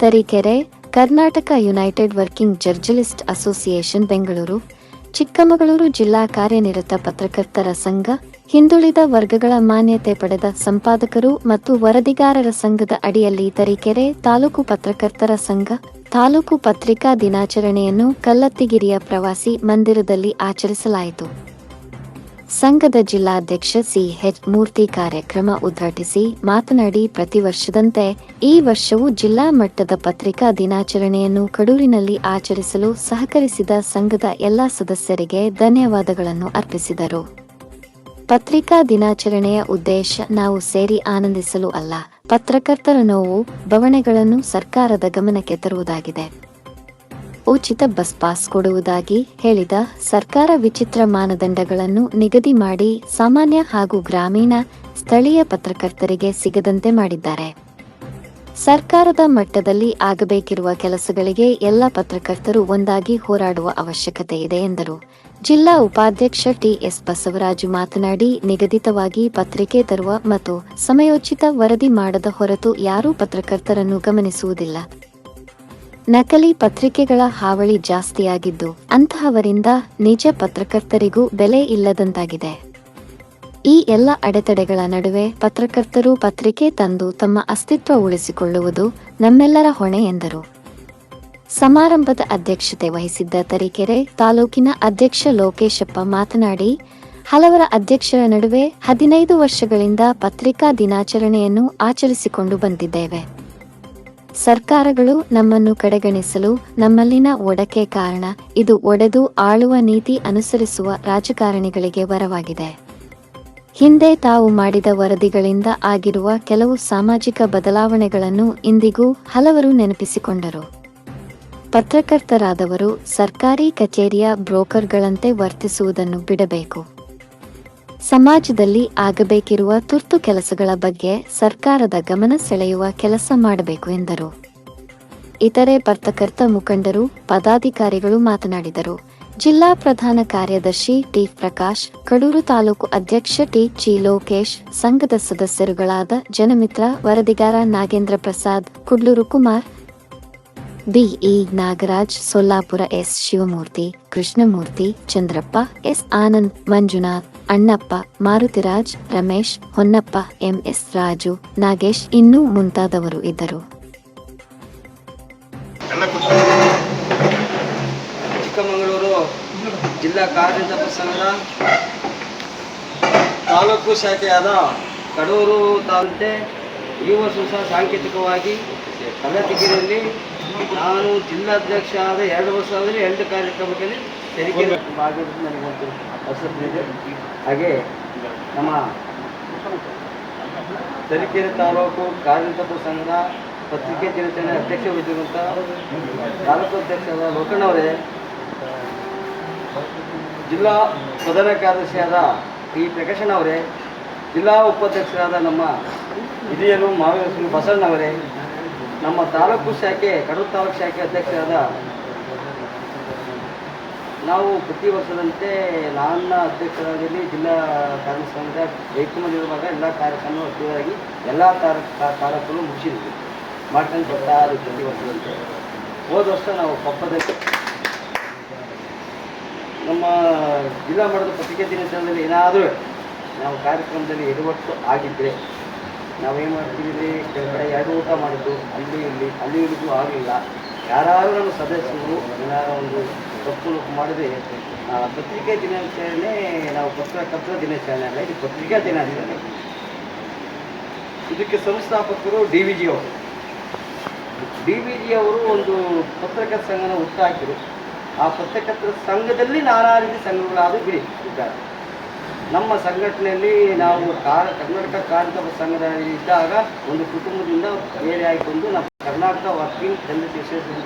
Tarikere, Karnataka united working journalist association, Bengaluru. Chikkamagaluru ಜಿಲ್ಲಾ ಕಾರ್ಯನಿರತ ಪತ್ರಕರ್ತರ ಸಂಘ, ಹಿಂದುಳಿದ ವರ್ಗಗಳ ಮಾನ್ಯತೆ ಪಡೆದ ಸಂಪಾದಕರು ಮತ್ತು ವರದಿಗಾರರ ಸಂಘದ ಅಡಿಯಲ್ಲಿ ತರೀಕೆರೆ ತಾಲೂಕು ಪತ್ರಕರ್ತರ ಸಂಘ, ತಾಲೂಕು ಪತ್ರಿಕಾ ದಿನಾಚರಣೆಯನ್ನು ಕಲ್ಲತ್ತಿಗಿರಿಯ ಪ್ರವಾಸಿ ಮಂದಿರದಲ್ಲಿ ಆಚರಿಸಲಾಯಿತು. ಸಂಘದ ಜಿಲ್ಲಾಧ್ಯಕ್ಷ ಸಿ ಹೆಚ್ ಮೂರ್ತಿ ಕಾರ್ಯಕ್ರಮ ಉದ್ಘಾಟಿಸಿ ಮಾತನಾಡಿ, ಪ್ರತಿ ವರ್ಷದಂತೆ ಈ ವರ್ಷವೂ ಜಿಲ್ಲಾ ಮಟ್ಟದ ಪತ್ರಿಕಾ ದಿನಾಚರಣೆಯನ್ನು ಕಡೂರಿನಲ್ಲಿ ಆಚರಿಸಲು ಸಹಕರಿಸಿದ ಸಂಘದ ಎಲ್ಲ ಸದಸ್ಯರಿಗೆ ಧನ್ಯವಾದಗಳನ್ನು ಅರ್ಪಿಸಿದರು. ಪತ್ರಿಕಾ ದಿನಾಚರಣೆಯ ಉದ್ದೇಶ ನಾವು ಸೇರಿ ಆನಂದಿಸಲು ಅಲ್ಲ, ಪತ್ರಕರ್ತರ ನೋವು, ಬವಣೆಗಳನ್ನು ಸರ್ಕಾರದ ಗಮನಕ್ಕೆ ತರುವುದಾಗಿದೆ. ಉಚಿತ ಬಸ್ ಪಾಸ್ ಕೊಡುವುದಾಗಿ ಹೇಳಿದ ಸರ್ಕಾರ ವಿಚಿತ್ರ ಮಾನದಂಡಗಳನ್ನು ನಿಗದಿ ಮಾಡಿ ಸಾಮಾನ್ಯ ಹಾಗೂ ಗ್ರಾಮೀಣ ಸ್ಥಳೀಯ ಪತ್ರಕರ್ತರಿಗೆ ಸಿಗದಂತೆ ಮಾಡಿದ್ದಾರೆ. ಸರ್ಕಾರದ ಮಟ್ಟದಲ್ಲಿ ಆಗಬೇಕಿರುವ ಕೆಲಸಗಳಿಗೆ ಎಲ್ಲ ಪತ್ರಕರ್ತರು ಒಂದಾಗಿ ಹೋರಾಡುವ ಅವಶ್ಯಕತೆ ಇದೆ ಎಂದರು. ಜಿಲ್ಲಾ ಉಪಾಧ್ಯಕ್ಷ ಟಿಎಸ್ ಬಸವರಾಜು ಮಾತನಾಡಿ, ನಿಗದಿತವಾಗಿ ಪತ್ರಿಕೆ ತರುವ ಮತ್ತು ಸಮಯೋಚಿತ ವರದಿ ಮಾಡದ ಹೊರತು ಯಾರೂ ಪತ್ರಕರ್ತರನ್ನು ಗಮನಿಸುವುದಿಲ್ಲ. ನಕಲಿ ಪತ್ರಿಕೆಗಳ ಹಾವಳಿ ಜಾಸ್ತಿಯಾಗಿದ್ದು, ಅಂತಹವರಿಂದ ನಿಜ ಪತ್ರಕರ್ತರಿಗೂ ಬೆಲೆ ಇಲ್ಲದಂತಾಗಿದೆ. ಈ ಎಲ್ಲ ಅಡೆತಡೆಗಳ ನಡುವೆ ಪತ್ರಕರ್ತರು ಪತ್ರಿಕೆ ತಂದು ತಮ್ಮ ಅಸ್ತಿತ್ವ ಉಳಿಸಿಕೊಳ್ಳುವುದು ನಮ್ಮೆಲ್ಲರ ಹೊಣೆ ಎಂದರು. ಸಮಾರಂಭದ ಅಧ್ಯಕ್ಷತೆ ವಹಿಸಿದ್ದ ತರೀಕೆರೆ ತಾಲೂಕಿನ ಅಧ್ಯಕ್ಷ ಲೋಕೇಶಪ್ಪ ಮಾತನಾಡಿ, ಹಲವರ ಅಧ್ಯಕ್ಷರ ನಡುವೆ ಹದಿನೈದು ವರ್ಷಗಳಿಂದ ಪತ್ರಿಕಾ ದಿನಾಚರಣೆಯನ್ನು ಆಚರಿಸಿಕೊಂಡು ಬಂದಿದ್ದೇವೆ. ಸರ್ಕಾರಗಳು ನಮ್ಮನ್ನು ಕಡೆಗಣಿಸಲು ನಮ್ಮಲ್ಲಿನ ಒಡಕೆ ಕಾರಣ ಇದು ಒಡೆದು ಆಳುವ ನೀತಿ ಅನುಸರಿಸುವ ರಾಜಕಾರಣಿಗಳಿಗೆ ವರವಾಗಿದೆ. ಹಿಂದೆ ತಾವು ಮಾಡಿದ ವರದಿಗಳಿಂದ ಆಗಿರುವ ಕೆಲವು ಸಾಮಾಜಿಕ ಬದಲಾವಣೆಗಳನ್ನು ಇಂದಿಗೂ ಹಲವರು ನೆನಪಿಸಿಕೊಂಡರು. ಪತ್ರಕರ್ತರಾದವರು ಸರ್ಕಾರಿ ಕಚೇರಿಯ ಬ್ರೋಕರ್ಗಳಂತೆ ವರ್ತಿಸುವುದನ್ನು ಬಿಡಬೇಕು. ಸಮಾಜದಲ್ಲಿ ಆಗಬೇಕಿರುವ ತುರ್ತು ಕೆಲಸಗಳ ಬಗ್ಗೆ ಸರ್ಕಾರದ ಗಮನ ಸೆಳೆಯುವ ಕೆಲಸ ಮಾಡಬೇಕು ಎಂದರು. ಇತರೆ ಪತ್ರಕರ್ತ ಮುಖಂಡರು, ಪದಾಧಿಕಾರಿಗಳು ಮಾತನಾಡಿದರು. ಜಿಲ್ಲಾ ಪ್ರಧಾನ ಕಾರ್ಯದರ್ಶಿ ಟಿ ಪ್ರಕಾಶ್, ಕಡೂರು ತಾಲೂಕು ಅಧ್ಯಕ್ಷ ಟಿ ಚಿ ಲೋಕೇಶ್, ಸಂಘದ ಸದಸ್ಯರುಗಳಾದ Janamitra, ವರದಿಗಾರ Nagendra Prasad, Kudlur Kumar B E Nagaraj, Sollapura S Shivamurthy, Krishnamurthy, Chandrappa, S Anand, Manjunath Annappa, Marutiraj, Ramesh, Honnappa, M S Raju, Nagesh ಇನ್ನೂ ಮುಂತಾದವರು ಇದ್ದರು. ಚಿಕ್ಕಮಗಳೂರು ಜಿಲ್ಲಾ ಕಾರ್ಯದ ತಾಲೂಕು ಶಾಖೆಯಾದ ಕಡೂರು ತಾಲೂಕೆ ಈ ವರ್ಷ ಸಹ ಸಾಂಕೇತಿಕವಾಗಿ ಕಲ್ಲತಿಗಿರಿಯಲ್ಲಿ ನಾನು ಜಿಲ್ಲಾಧ್ಯಕ್ಷ ಆದ ಎರಡು ವರ್ಷ ಆದರೆ ಎರಡು ಕಾರ್ಯಕ್ರಮದಲ್ಲಿ ತೆರಿಗೆ ಭಾಗವಹಿಸಿ ನನಗೊಂದು ಆಸಕ್ತಿ ಹಾಗೆ ನಮ್ಮ ತರೀಕೆರೆ ತಾಲೂಕು ಕಾರ್ಯನಿರತ ಸಂಘ ಪತ್ರಿಕೆ ದಿನಾಚರಣೆ ಅಧ್ಯಕ್ಷರಾಗಿರುವಂಥ ತಾಲೂಕು ಅಧ್ಯಕ್ಷರಾದ ಲೋಕಣ್ಣವರೇ ಜಿಲ್ಲಾ ಪ್ರಧಾನ ಕಾರ್ಯದರ್ಶಿಯಾದ ಟಿ ಪ್ರಕಾಶನ್ ಅವರೇ ಜಿಲ್ಲಾ ಉಪಾಧ್ಯಕ್ಷರಾದ ನಮ್ಮ ಹಿರಿಯರು ಮಾವೇಶ್ವರಿ ಬಸಣ್ಣವರೇ ನಮ್ಮ ತಾಲೂಕು ಶಾಖೆ ಕಡೂರು ತಾಲೂಕು ಶಾಖೆ ಅಧ್ಯಕ್ಷರಾದ ನಾವು ಪ್ರತಿ ವರ್ಷದಂತೆ ನನ್ನ ಅಧ್ಯಕ್ಷರಾಗಿ ಜಿಲ್ಲಾ ಕಾರ್ಮಿಕ ಸಂಘದ ಜೈಕುಮಾರಿರುವಾಗ ಎಲ್ಲ ಕಾರ್ಯಕ್ರಮ ಅತಿಯಾಗಿ ಎಲ್ಲ ಕಾರ್ಯಕ್ರಮ ಮುಗಿಸಿದ್ವಿ. ಮಾಡ್ಕೊಂಡು ಬರ್ತಾ ಇದ್ದೀವಿ ಪ್ರತಿ ವರ್ಷದಂತೆ. ಹೋದ ವರ್ಷ ನಾವು ಕೊಪ್ಪದಲ್ಲಿ ನಮ್ಮ ಜಿಲ್ಲಾ ಮಟ್ಟದ ಪತ್ರಿಕೆ ದಿನಾಚರಣೆಯಲ್ಲಿ ಏನಾದರೂ ನಾವು ಕಾರ್ಯಕ್ರಮದಲ್ಲಿ ಎಡವಟ್ಟು ಆಗಿದ್ದರೆ ನಾವೇನು ಮಾಡ್ತೀವಿ ಕಡೆ ಎರಡು ಊಟ ಮಾಡಿದ್ದು ಅಲ್ಲಿ, ಇಲ್ಲಿ, ಅಲ್ಲಿ ಇಳಿದು ಆಗಲಿಲ್ಲ. ಯಾರು ನಮ್ಮ ಸದಸ್ಯರು ಏನಾದ್ರು ಒಂದು ತಪ್ಪು ಮಾಡಿದ್ರೆ ಪತ್ರಿಕೆ ದಿನಾಚರಣೆ, ನಾವು ಪತ್ರಕರ್ತರ ದಿನಾಚರಣೆ ಅಲ್ಲ, ಇದು ಪತ್ರಿಕಾ ದಿನಾಚರಣೆ. ಇದಕ್ಕೆ ಸಂಸ್ಥಾಪಕರು ಡಿ ವಿ ಜಿ ಅವರು. ಡಿ ವಿ ಜಿ ಅವರು ಒಂದು ಪತ್ರಕರ್ತ ಸಂಘನ ಹುಟ್ಟಾಕಿದ್ರು ಆ ಪತ್ರಕರ್ತರ ಸಂಘದಲ್ಲಿ ನಾನಾ ರೀತಿ ಸಂಘಗಳಾದರೂ ಬಿಡಿ ಇದ್ದಾರೆ ನಮ್ಮ ಸಂಘಟನೆಯಲ್ಲಿ ನಾವು ಕಾರ್, ಕರ್ನಾಟಕ ಕಾರ್ಮಿಕ ಸಂಘದಲ್ಲಿ ಇದ್ದಾಗ ಒಂದು ಕುಟುಂಬದಿಂದ ಬೇರೆ ಆಯ್ಕೊಂಡು ಕರ್ನಾಟಕ ವರ್ಕಿಂಗ್ ಹೆಲ್ತ್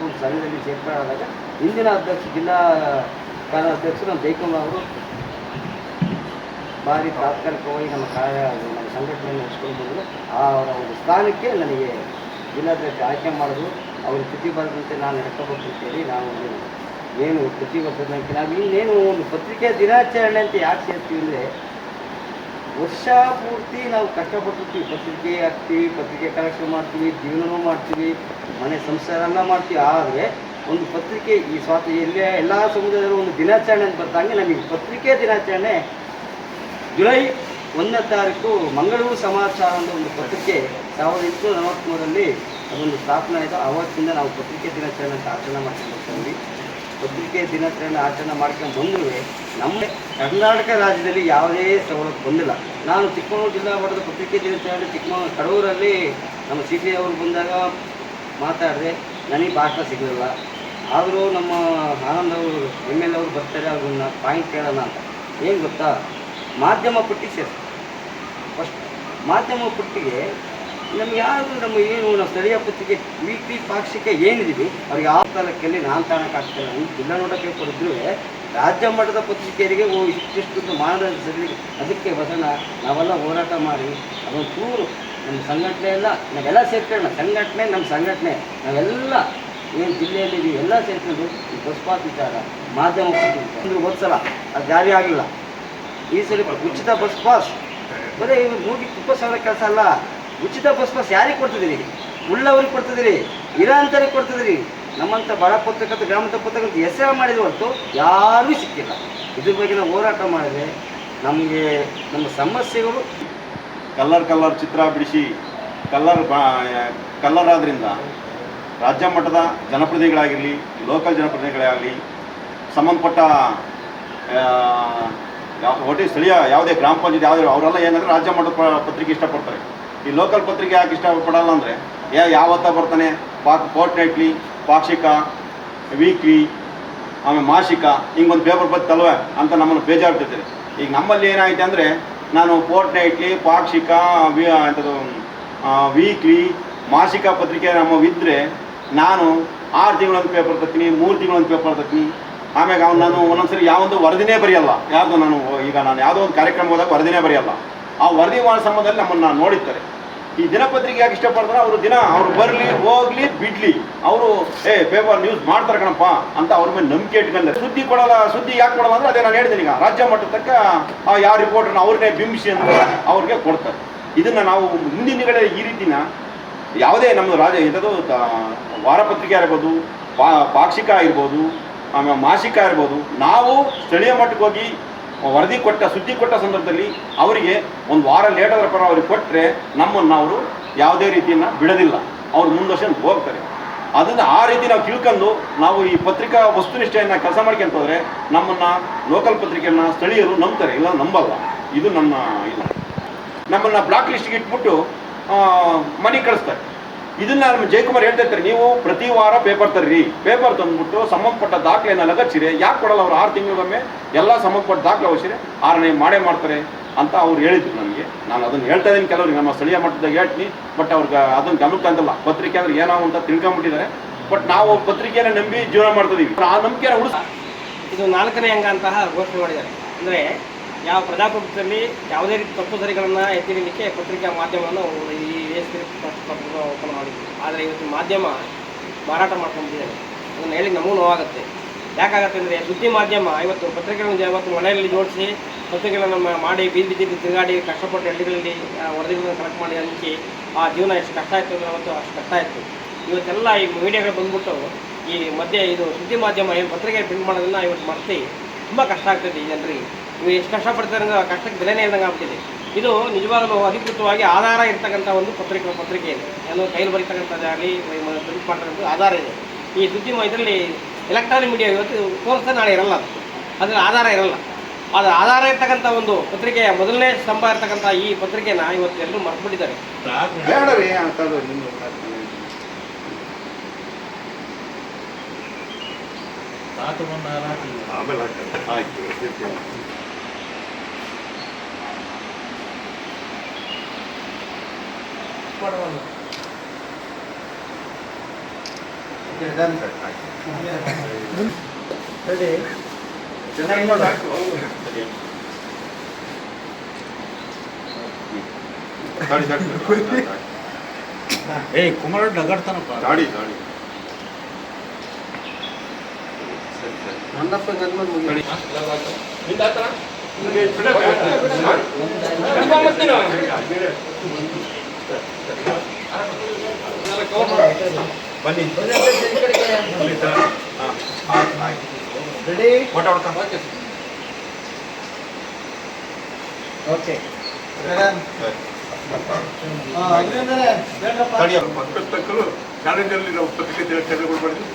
ಒಂದು ಸಂಘದಲ್ಲಿ ಸೇರ್ಪಡಾದಾಗ ಇಂದಿನ ಅಧ್ಯಕ್ಷ, ಜಿಲ್ಲಾ ಕಾರ್ಯ ಅಧ್ಯಕ್ಷರು ನಮ್ಮ ಜೈಕುಮಾರ್ ಅವರು ಭಾರಿ ತಾತ್ಕಾಲಿಕವಾಗಿ ನಮ್ಮ ಕಾರ್ಯ, ನಮ್ಮ ಸಂಘಟನೆಯನ್ನು ನಡೆಸ್ಕೊಂಡು ಆ ಅವರ ಒಂದು ಸ್ಥಾನಕ್ಕೆ ನನಗೆ ಜಿಲ್ಲಾಧ್ಯಕ್ಷ ಆಯ್ಕೆ ಮಾಡೋದು ಅವ್ರ ಸ್ಥಿತಿ ಬರದಂತೆ ನಾನು ನಡ್ಕೋಬೇಕು ಅಂತೇಳಿ ನಾವು ಏನು ಪ್ರತಿ ವರ್ಷದಂತೆ ನಾವು ಇನ್ನೇನು ಒಂದು ಪತ್ರಿಕೆ ದಿನಾಚರಣೆ ಅಂತ ಯಾಕೆ ಸೇರ್ತೀವಿ ಅಂದರೆ ವರ್ಷ ಪೂರ್ತಿ ನಾವು ಕಷ್ಟಪಟ್ಟಿರ್ತೀವಿ ಪತ್ರಿಕೆ ಹಾಕ್ತೀವಿ ಪತ್ರಿಕೆ ಕಲೆಕ್ಷನ್ ಮಾಡ್ತೀವಿ ಜೀವನವೂ ಮಾಡ್ತೀವಿ, ಮನೆ ಸಂಸಾರನ ಮಾಡ್ತೀವಿ. ಆದರೆ ಒಂದು ಪತ್ರಿಕೆ ಈ ಸ್ವಾತಂತ್ರ್ಯ ಎಲ್ಲೇ, ಎಲ್ಲ ಸಮುದಾಯದಲ್ಲೂ ಒಂದು ದಿನಾಚರಣೆ ಅಂತ ಬರ್ತಂಗೆ ನಮಗೆ ಪತ್ರಿಕೆ ದಿನಾಚರಣೆ ಜುಲೈ ಒಂದನೇ ತಾರೀಕು ಮಂಗಳೂರು ಸಮಾಚಾರ ಅಂತ ಒಂದು ಪತ್ರಿಕೆ ಸಾವಿರದ ಎಂಟುನೂರ ನಲವತ್ತ್ಮೂರರಲ್ಲಿ ಅದೊಂದು ಸ್ಥಾಪನೆ ಆಯಿತು. ಆವತ್ತಿಂದ ನಾವು ಪತ್ರಿಕೆ ದಿನಾಚರಣೆ ಅಂತ ಆಚರಣೆ ಮಾಡ್ತೀವಿ ಪತ್ರಿಕೆ ದಿನಾಚರಣೆ ಆಚರಣೆ ಮಾಡ್ಕೊಂಡು ಬಂದರೂ ನಮ್ಮ ಕರ್ನಾಟಕ ರಾಜ್ಯದಲ್ಲಿ ಯಾವುದೇ ಸವಲತ್ತು ಬಂದಿಲ್ಲ. ನಾನು ಚಿಕ್ಕಮಗಳೂರು ಜಿಲ್ಲಾ ಮಟ್ಟದ ಪತ್ರಿಕೆ ದಿನಾಚರಣೆ ಚಿಕ್ಕಮಗಳೂರು, ಕಡೂರಲ್ಲಿ ನಮ್ಮ ಸಿ ಟಿ ಅವರು ಬಂದಾಗ ಮಾತಾಡಿದೆ. ನನಗೆ ಭಾಷಣ ಸಿಗಲಿಲ್ಲ. ಆದರೂ ನಮ್ಮ ಆನಂದ್ ಅವರು, ಎಂ ಎಲ್ ಅವರು ಬರ್ತಾರೆ, ಅವ್ರನ್ನ ಪಾಯಿಂಟ್ ಕೇಳೋಣ ಅಂತ. ಏನು ಗೊತ್ತಾ? ಮಾಧ್ಯಮ ಪಟ್ಟಿ ಸೇರಿಸ್ತಾರೆ. ಫಸ್ಟ್ ಮಾಧ್ಯಮ ಪಟ್ಟಿಗೆ ನಮ್ಗೆ ಯಾರು ನಮ್ಮ ಏನು ನಮ್ಮ ಸ್ಥಳೀಯ ಪತ್ರಿಕೆ ವೀಕ್ಲಿ ಪಾಕ್ಷಿಕ ಏನಿದ್ದೀವಿ ಅವ್ರಿಗೆ ಯಾವ ತಾಲೂಕಲ್ಲಿ ನಾನು ತಾಣಕ್ಕಾಗ್ತಲ್ಲ ಒಂದು ಜಿಲ್ಲಾ ನೋಡೋಕ್ಕೆ ಕೊಡಿದ್ರು ರಾಜ್ಯ ಮಟ್ಟದ ಪತ್ರಿಕೆಯರಿಗೆ, ಓ, ಇಷ್ಟಿಷ್ಟು ಮಾನದಂಡ ಸರಿ ಅದಕ್ಕೆ ವಸನ ನಾವೆಲ್ಲ ಹೋರಾಟ ಮಾಡಿ ಅದೊಂದು ಚೂರು ನಮ್ಮ ಸಂಘಟನೆ ಎಲ್ಲ ನಾವೆಲ್ಲ ಸೇರ್ಕೊಳ್ಳೋಣ ಸಂಘಟನೆ, ನಮ್ಮ ಸಂಘಟನೆ, ನಾವೆಲ್ಲ ಏನು ಜಿಲ್ಲೆಯಲ್ಲಿ ಎಲ್ಲ ಸೇರ್ಕೊಂಡು ಈ ಬಸ್ಪಾತ್ ವಿಚಾರ ಮಾಧ್ಯಮ ಅಂದ್ರೆ ಓದ್ಸಲ ಅದು ಜಾರಿ ಆಗಿಲ್ಲ. ಈ ಸಲ ಉಚಿತ ಬಸ್ ಪಾಸ್. ಬರೀ ಇವ್ರು ಮೂಗಿ ತುಪ್ಪ ಸಾವಿರ ಕೆಲಸ ಅಲ್ಲ. ಉಚಿತ ಬಸ್ ಪಾಸ್ ಯಾರಿಗೆ ಕೊಡ್ತಿದ್ದೀರಿ? ಉಳ್ಳವ್ರಿಗೆ ಕೊಡ್ತಿದ್ದೀರಿ? ಇರಾಂತರಿಗೆ ಕೊಡ್ತಿದ್ದೀರಿ? ನಮ್ಮಂಥ ಬಡ ಪತ್ರಕರ್ತ ಗ್ರಾಮದ ಪತ್ರಕರ್ತ ಹೆಸರು ಮಾಡಿದ ಹೊರತು ಯಾರೂ ಸಿಕ್ಕಿಲ್ಲ. ಇದ್ರ ಬಗ್ಗೆ ನಾವು ಹೋರಾಟ ಮಾಡಿದ್ರೆ ನಮಗೆ ನಮ್ಮ ಸಮಸ್ಯೆಗಳು ಕಲ್ಲರ್ ಕಲ್ಲರ್ ಚಿತ್ರ ಬಿಡಿಸಿ, ಕಲ್ಲರ್ ಬಾ, ಕಲ್ಲರ್ ಆದ್ರಿಂದ ರಾಜ್ಯ ಮಟ್ಟದ ಜನಪ್ರತಿನಿಧಿಗಳಾಗಿರಲಿ ಲೋಕಲ್ ಜನಪ್ರತಿನಿಧಿಗಳಾಗಲಿ, ಸಂಬಂಧಪಟ್ಟ ಯಾವ ಸ್ಥಳೀಯ ಯಾವುದೇ ಗ್ರಾಮ ಪಂಚಾಯತ್ ಯಾವುದೇ ಅವರೆಲ್ಲ ಏನಂದ್ರೆ ರಾಜ್ಯ ಮಟ್ಟದ ಪತ್ರಿಕೆ ಇಷ್ಟಪಡ್ತಾರೆ. ಈ ಲೋಕಲ್ ಪತ್ರಿಕೆ ಯಾಕೆ ಇಷ್ಟಪಡಲ್ಲ ಅಂದರೆ, ಯಾ ಯಾವತ್ತ ಬರ್ತಾನೆ? ಪಾಕ್ ಫೋರ್ಟ್ ನೈಟ್ಲಿ ಪಾಕ್ಷಿಕ ವೀಕ್ಲಿ ಆಮೇಲೆ ಮಾಸಿಕ, ಹಿಂಗೊಂದು ಪೇಪರ್ ಬರ್ತಲ್ವ ಅಂತ ನಮ್ಮನ್ನು ಬೇಜಾರ್ತಿರ್ತಾರೆ ಈಗ ನಮ್ಮಲ್ಲಿ ಏನಾಯ್ತು ಅಂದರೆ, ನಾನು ಫೋರ್ಟ್ ನೈಟ್ಲಿ ಪಾಕ್ಷಿಕ, ವಿ ಅಂಥದ್ದು ವೀಕ್ಲಿ ಮಾಸಿಕ ಪತ್ರಿಕೆ ನಮ್ಮವಿದ್ದರೆ ನಾನು ಆರು ತಿಂಗಳೊಂದು ಪೇಪರ್ ತರ್ತೀನಿ, ಮೂರು ತಿಂಗಳೊಂದು ಪೇಪರ್ ತರ್ತೀನಿ. ಆಮೇಲೆ ಅವ್ನು ನಾನು ಒಂದೊಂದ್ಸರಿ ಯಾವೊಂದು ವರದಿನೇ ಬರೆಯಲ್ಲ. ಯಾವುದು ನಾನು ಈಗ ನಾನು ಯಾವುದೋ ಒಂದು ಕಾರ್ಯಕ್ರಮ ಹೋದಾಗ ವರದಿನೇ ಬರೆಯಲ್ಲ. ಆ ವರದಿ ಮಾಡೋ ಸಂಬಂಧದಲ್ಲಿ ನಮ್ಮನ್ನು ನೋಡಿರ್ತಾರೆ. ಈ ದಿನಪತ್ರಿಕೆ ಯಾಕೆ ಇಷ್ಟಪಡ್ತಾರೆ ಅವರು ದಿನ ಅವ್ರು ಬರಲಿ, ಹೋಗ್ಲಿ, ಬಿಡ್ಲಿ. ಅವರು, ಏ ಪೇಪರ್ ನ್ಯೂಸ್ ಮಾಡ್ತಾರೆ ಕಣಪ್ಪ ಅಂತ ಅವ್ರ ಮೇಲೆ ನಂಬಿಕೆ ಇಟ್ಕೊಂಡ್ರೆ. ಸುದ್ದಿ ಕೊಡಲ್ಲ, ಸುದ್ದಿ ಯಾಕೆ ಕೊಡಲ್ಲ ಅಂದ್ರೆ ಅದೇ ನಾನು ಹೇಳಿದೆ ಈಗ. ರಾಜ್ಯ ಮಟ್ಟದ ತಕ್ಕ ಯಾವ ರಿಪೋರ್ಟರ್ನ ಅವ್ರನ್ನೇ ಬಿಂಬಿಸಿ ಅಂತ ಅವ್ರಿಗೆ ಕೊಡ್ತಾರೆ. ಇದನ್ನ ನಾವು ಮುಂದಿನ ಕಡೆ ಈ ರೀತಿನ ಯಾವುದೇ ನಮ್ಮ ರಾಜ ಎಂಥದ್ದು ವಾರಪತ್ರಿಕೆ ಇರ್ಬೋದು ಪಾ, ಪಾಕ್ಷಿಕ ಇರ್ಬೋದು ಆಮೇಲೆ ಮಾಸಿಕ ಇರ್ಬೋದು ನಾವು ಸ್ಥಳೀಯ ಮಟ್ಟಕ್ಕೆ ಹೋಗಿ ವರದಿ ಕೊಟ್ಟ, ಸುದ್ದಿ ಕೊಟ್ಟ ಸಂದರ್ಭದಲ್ಲಿ ಅವರಿಗೆ ಒಂದು ವಾರ ಲೇಟ್ ಆದ್ರ ಪರ ಅವ್ರಿಗೆ ಕೊಟ್ಟರೆ ನಮ್ಮನ್ನು ಅವರು ಯಾವುದೇ ರೀತಿಯನ್ನು ಬಿಡೋದಿಲ್ಲ. ಅವ್ರು ಮುಂದರ್ಶನ ಹೋಗ್ತಾರೆ. ಅದನ್ನು ಆ ರೀತಿ ನಾವು ತಿಳ್ಕೊಂಡು ನಾವು ಈ ಪತ್ರಿಕಾ ವಸ್ತುನಿಷ್ಠೆಯನ್ನು ಕೆಲಸ ಮಾಡ್ಕೊಂತ ಹೋದರೆ ನಮ್ಮನ್ನು ಲೋಕಲ್ ಪತ್ರಿಕೆಯನ್ನು ಸ್ಥಳೀಯರು ನಂಬ್ತಾರೆ, ಇಲ್ಲ ನಂಬಲ್ಲ. ಇದು ನಮ್ಮ ಇದು. ನಮ್ಮನ್ನು ಬ್ಲಾಕ್ ಲಿಸ್ಟ್ಗೆ ಇಟ್ಬಿಟ್ಟು ಮನೆಗೆ ಕಳಿಸ್ತಾರೆ. ಇದನ್ನ ನಮ್ಮ ಜಯಕುಮಾರ್ ಹೇಳ್ತಾ ಇರ್ತಾರೆ, ನೀವು ಪ್ರತಿ ವಾರ ಪೇಪರ್ ತರ್ರಿ. ಪೇಪರ್ ತಂದ್ಬಿಟ್ಟು ಸಂಬಂಧಪಟ್ಟ ದಾಖಲೆಯನ್ನು ಲಗಚ್ಚಿರಿ. ಯಾಕೆ ಕೊಡಲ್ಲ ಅವ್ರು ಆರು ತಿಂಗಳಿಗೊಮ್ಮೆ? ಎಲ್ಲ ಸಂಬಂಧಪಟ್ಟ ದಾಖಲೆ ಹೊಸಿರಿ ಆರನೇ ಮಾಡೇ ಮಾಡ್ತಾರೆ ಅಂತ ಅವ್ರು ಹೇಳಿದ್ರು ನನಗೆ ನಾನು ಅದನ್ನು ಹೇಳ್ತಾ ಇದ್ದೀನಿ ಕೆಲವ್ರಿಗೆ. ನಮ್ಮ ಸ್ಥಳೀಯ ಮಟ್ಟದಾಗ ಹೇಳ್ತೀನಿ. ಬಟ್ ಅವ್ರಿಗೆ ಅದನ್ನು ಗಮನಕ್ಕೆ ಅಂತಲ್ಲ ಪತ್ರಿಕೆ ಅಂದ್ರೆ ಏನೋ ಅಂತ ತಿಳ್ಕೊಂಬಿಟ್ಟಿದ್ದಾರೆ. ಬಟ್ ನಾವು ಪತ್ರಿಕೆಯನ್ನು ನಂಬಿ ಜೀವನ ಮಾಡ್ತಿದೀವಿ ಆ ನಂಬಿಕೆನ ಉಳಿಸ ಇದು ನಾಲ್ಕನೇ ಅಂಗ ಅಂತಹ ಘೋಷಣೆ ಮಾಡಿದ್ದಾರೆ. ಅಂದರೆ ಯಾವ ಪ್ರಜಾಪ್ರಭುತ್ವದಲ್ಲಿ ಯಾವುದೇ ರೀತಿ ತಪ್ಪು ಸರಿಗಳನ್ನು ಎತ್ತಿಡಲಿಕ್ಕೆ ಪತ್ರಿಕಾ ಮಾಧ್ಯಮವನ್ನು ದೇಶದಲ್ಲಿ ಪತ್ರಿಕಾ ಓಪನ್ ಮಾಡಿದ್ರು ಆದರೆ ಇವತ್ತು ಮಾಧ್ಯಮ ಮಾರಾಟ ಮಾಡ್ಕೊಂಡಿದ್ದಾರೆ. ಅದನ್ನು ಹೇಳಿ ನಮಗೂ ನೋವಾಗುತ್ತೆ. ಯಾಕಾಗತ್ತೆ ಅಂದರೆ ಸುದ್ದಿ ಮಾಧ್ಯಮ ಇವತ್ತು ಪತ್ರಿಕೆಗಳನ್ನು ಇವತ್ತು ಮನೆಯಲ್ಲಿ ಜೋಡಿಸಿ ಪತ್ರಿಕೆಗಳನ್ನು ಮಾಡಿ ಬೀದಿ ಬೀದಿ ತಿರುಗಾಡಿ ಕಷ್ಟಪಟ್ಟು ಹಳ್ಳಿಗಳಲ್ಲಿ ವರದಿಗಳನ್ನು ಕಲೆಕ್ಟ್ ಮಾಡಿ ಹಂಚಿ ಆ ಜೀವನ ಎಷ್ಟು ಕಷ್ಟ ಆಯಿತು ಅಂದರೆ ಅವತ್ತು ಅಷ್ಟು ಕಷ್ಟ ಆಯಿತು. ಇವತ್ತೆಲ್ಲ ಈ ಮೀಡಿಯಾಗಳು ಬಂದ್ಬಿಟ್ಟು ಈ ಮಧ್ಯೆ ಇದು ಸುದ್ದಿ ಮಾಧ್ಯಮ ಏನು ಪತ್ರಿಕೆ ಪ್ರಿಂಟ್ ಮಾಡೋದನ್ನ ಇವತ್ತು ಮರೆಸಿ ತುಂಬ ಕಷ್ಟ ಆಗ್ತದೆ ಈ ಜನರಿಗೆ. ಇವು ಎಷ್ಟು ಕಷ್ಟಪಡ್ತಾರೆ ಅಂದರೆ ಆ ಕಷ್ಟಕ್ಕೆ ಬೆಲೆನೇ ಇಲ್ಲದಂಗೆ ಆಗ್ಬಿಟ್ಟಿದೆ. ಇದು ನಿಜವಾಗಲೂ ಅಧಿಕೃತವಾಗಿ ಆಧಾರ ಇರ್ತಕ್ಕಂಥ ಒಂದು ಪತ್ರಿಕೆ ಪತ್ರಿಕೆ ಇದೆ ಏನೋ ಕೈಲಿ ಬರೀತಕ್ಕಂಥದ್ದಾಗಲಿ ಪ್ರಿಂಟ್ ಮಾಡ್ತಕ್ಕಂಥ ಆಧಾರ ಇದೆ. ಈ ಸುದ್ದಿ ಇದರಲ್ಲಿ ಎಲೆಕ್ಟ್ರಾನಿಕ್ ಮೀಡಿಯಾ ಇವತ್ತು ತೋರಿಸ್ತಾ ನಾಳೆ ಇರಲ್ಲ ಅದು. ಅದರ ಆಧಾರ ಇರಲ್ಲ. ಅದು ಆಧಾರ ಇರ್ತಕ್ಕಂಥ ಒಂದು ಪತ್ರಿಕೆಯ ಮೊದಲನೇ ಸ್ತಂಭ ಇರ್ತಕ್ಕಂಥ ಈ ಪತ್ರಿಕೆನ ಇವತ್ತು ಎಲ್ಲರೂ ಮರ್ತ್ಬಿಟ್ಟಿದ್ದಾರೆ. ಬೇಡರಿ ಆಮೇಲೆ ಆಯ್ತು ದಾಡಿ ದಾಡಿ ಏ ಕುಮಾರ ಡಗಾಡ್ತಾನಪ್ಪ ಗಾಡಿ ಗಾಡಿ. ನನ್ನಪ್ಪ ನನ್ನ ಮುಗಿ ಬನ್ನಿ ಬನ್ನಿ ಅಧ್ಯಕ್ಷ ಈ ಕಡೆಗೆ. ಬನ್ನಿ ಸರ್ ಹಾಂ ಆಯ್ತು ಆಯ್ತು ರೆಡಿ ಓಕೆ ಪಕ್ಕದ ತಕ್ಕಲು ಕಾಲೇಜಲ್ಲಿ ನಾವು ಪತ್ರಿಕೆ ತೆಗೆದುಕೊಂಡು ಮಾಡಿದ್ವಿ